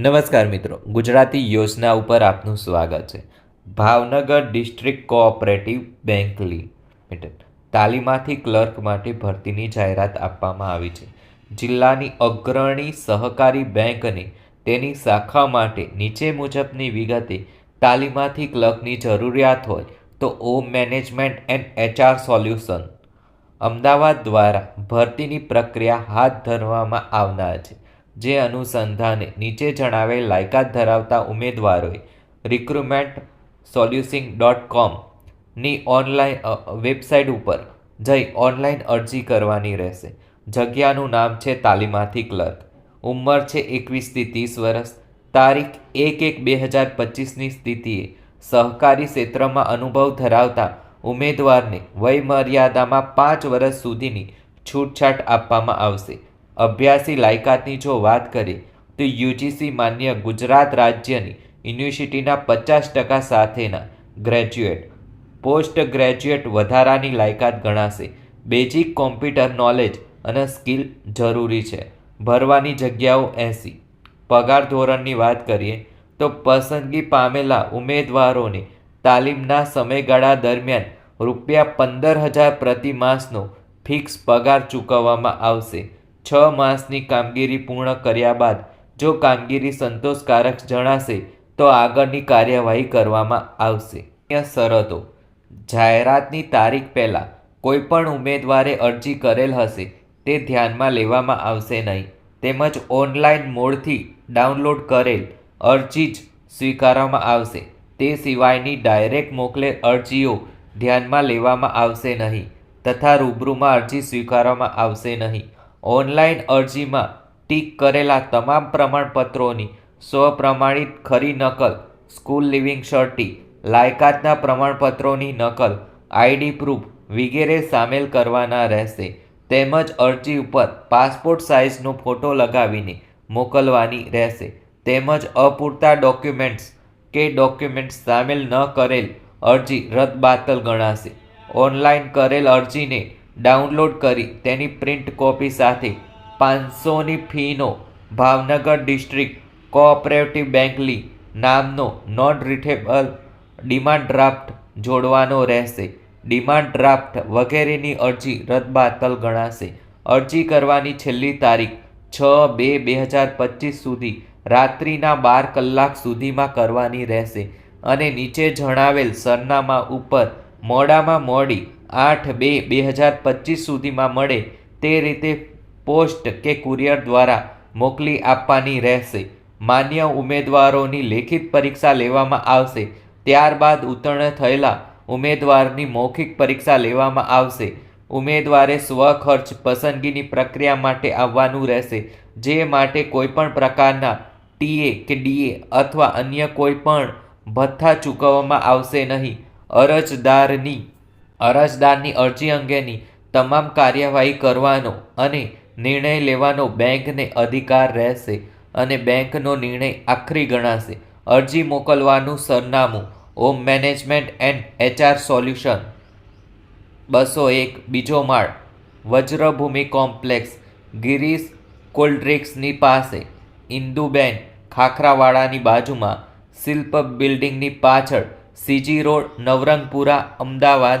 નમસ્કાર મિત્રો, ગુજરાતી યોજના ઉપર આપનું સ્વાગત છે. Bhavnagar district cooperative bank limited તાલીમાથી clerk માટે ભરતીની જાહેરાત આપવામાં આવી છે. જિલ્લાની અગ્રણી સહકારી બેંકને તેની શાખા માટે નીચે મુજબની વિગતે તાલીમાથી ક્લર્કની જરૂરિયાત હોય તો Om management and HR solution Ahmedabad દ્વારા ભરતીની પ્રક્રિયા હાથ ધરવામાં આવનાર છે. જે અનુસંધાને નીચે જણાવેલ લાયકાત ધરાવતા ઉમેદવારોએ રિક્રુટમેન્ટ સોલ્યુસિંગ ડોટ કોમની ઓનલાઈન વેબસાઇટ ઉપર જઈ ઓનલાઈન અરજી કરવાની રહેશે. જગ્યાનું નામ છે તાલીમાથી ક્લર્ક. ઉંમર છે એકવીસથી ત્રીસ વર્ષ. તારીખ એક એક બે હજાર પચીસની સ્થિતિએ સહકારી ક્ષેત્રમાં અનુભવ ધરાવતા ઉમેદવારને વયમર્યાદામાં પાંચ વર્ષ સુધીની છૂટછાટ આપવામાં આવશે. અભ્યાસી લાયકાતની જો વાત કરીએ, તો યુજીસી માન્ય ગુજરાત રાજ્યની યુનિવર્સિટીના પચાસ ટકા સાથેના ગ્રેજ્યુએટ, પોસ્ટ ગ્રેજ્યુએટ વધારાની લાયકાત ગણાશે. બેઝિક કોમ્પ્યુટર નોલેજ અને સ્કિલ જરૂરી છે. ભરવાની જગ્યાઓ એંસી. પગાર ધોરણની વાત કરીએ, તો પસંદગી પામેલા ઉમેદવારોને તાલીમના સમયગાળા દરમિયાન રૂપિયા પંદર હજાર પ્રતિ માસનો ફિક્સ પગાર ચૂકવવામાં આવશે. છ માસની કામગીરી પૂર્ણ કર્યા બાદ જો કામગીરી સંતોષકારક જણાશે, તો આગળની કાર્યવાહી કરવામાં આવશે. શરતો. જાહેરાતની તારીખ પહેલાં કોઈપણ ઉમેદવારે અરજી કરેલ હશે, તે ધ્યાનમાં લેવામાં આવશે નહીં. તેમજ ઓનલાઈન મોડથી ડાઉનલોડ કરેલ અરજી જ સ્વીકારવામાં આવશે. તે સિવાયની ડાયરેક્ટ મોકલેલ અરજીઓ ધ્યાનમાં લેવામાં આવશે નહીં તથા રૂબરૂમાં અરજી સ્વીકારવામાં આવશે નહીં. ઓનલાઈન અરજીમાં ટીક કરેલા તમામ પ્રમાણપત્રોની સ્વપ્રમાણિત ખરી નકલ, સ્કૂલ લિવિંગ સર્ટી લાયકાતના પ્રમાણપત્રોની નકલ, આઈડી પ્રૂફ વગેરે સામેલ કરવાના રહેશે. તેમજ અરજી ઉપર પાસપોર્ટ સાઇઝનો ફોટો લગાવીને મોકલવાની રહેશે. તેમજ અપૂરતા ડોક્યુમેન્ટ્સ કે ડોક્યુમેન્ટ્સ સામેલ ન કરેલ અરજી રદબાતલ ગણાશે. ઓનલાઈન કરેલ અરજીને ડાઉનલોડ કરી તેની પ્રિન્ટ કોપી સાથે પાંચસોની ફીનો ભાવનગર ડિસ્ટ્રિક્ટ કોઓપરેટિવ બેંકલી નામનો નોન રિટેબલ ડિમાન્ડ ડ્રાફ્ટ જોડવાનો રહેશે. ડિમાન્ડ ડ્રાફ્ટ વગેરેની અરજી રદબાતલ ગણાશે. અરજી કરવાની છેલ્લી તારીખ છ બે બે હજાર પચીસ સુધી રાત્રિના બાર કલાક સુધીમાં કરવાની રહેશે અને નીચે જણાવેલ સરનામા ઉપર મોડામાં મોડી આઠ બે બે હજાર પચીસ સુધીમાં મળે તે રીતે પોસ્ટ કે કુરિયર દ્વારા મોકલી આપવાની રહેશે. માન્ય ઉમેદવારોની લેખિત પરીક્ષા લેવામાં આવશે. ત્યારબાદ ઉત્તીર્ણ થયેલા ઉમેદવારની મૌખિક પરીક્ષા લેવામાં આવશે. ઉમેદવારે સ્વખર્ચ પસંદગીની પ્રક્રિયા માટે આવવાનું રહેશે, જે માટે કોઈપણ પ્રકારના ટીએ કે ડીએ અથવા અન્ય કોઈપણ ભથ્થા ચૂકવવામાં આવશે નહીં. અરજદારની અરજદારની અરજી અંગેની તમામ કાર્યવાહી કરવાનો અને નિર્ણય લેવાનો બેંકને અધિકાર રહેશે અને બેંકનો નિર્ણય આખરી ગણાશે. અરજી મોકલવાનું સરનામું home management and HR solution બસો એક, બીજો માળ. વજ્રભૂમિ કોમ્પ્લેક્સ, ગિરીશ કોલ્ડ્રિક્સની પાસે. ઇન્દુબેન ખાખરાવાડાની બાજુમાં શિલ્પ બિલ્ડિંગની પાછળ, સીજી રોડ, નવરંગપુરા, અમદાવાદ